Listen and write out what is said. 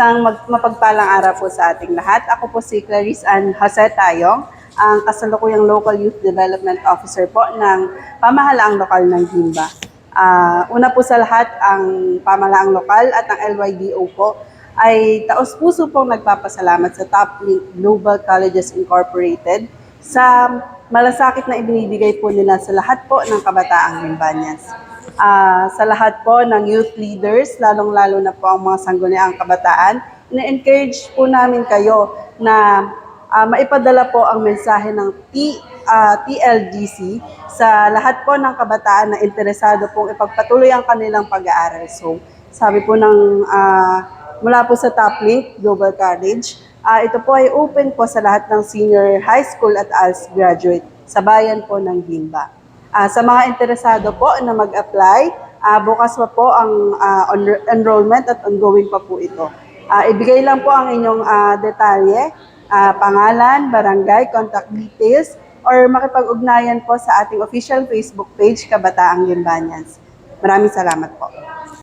Isang mag- mapagpalang araw po sa ating lahat. Ako po si Clarice Ann Jose Tayong, ang kasalukuyang Local Youth Development Officer po ng pamahalaang lokal ng Gimba. Ah, una po sa lahat, ang pamahalaang lokal at ang LYDO po ay taos-puso pong nagpapasalamat sa Top Global Colleges Incorporated sa malasakit na ibinibigay po nila sa lahat po ng kabataang Limbanyas. Ah, sa lahat po ng youth leaders, lalong-lalo na po ang mga sangguniang kabataan, na-encourage po namin kayo na ah, maipadala po ang mensahe ng T, ah, TLGC sa lahat po ng kabataan na interesado pong ipagpatuloy ang kanilang pag-aaral. So, sabi po ng ah, mula po sa Top Link Global College, ah, ito po ay open po sa lahat ng senior high school at ALS graduate sa bayan po ng Gimba. Ah, sa mga interesado po na mag-apply, ah, bukas pa po ang on- enrollment at ongoing pa po ito. Ah, ibigay lang po ang inyong ah, detalye, ah, pangalan, barangay, contact details, or makipag-ugnayan po sa ating official Facebook page, Kabataang Limbanyans. Maraming salamat po.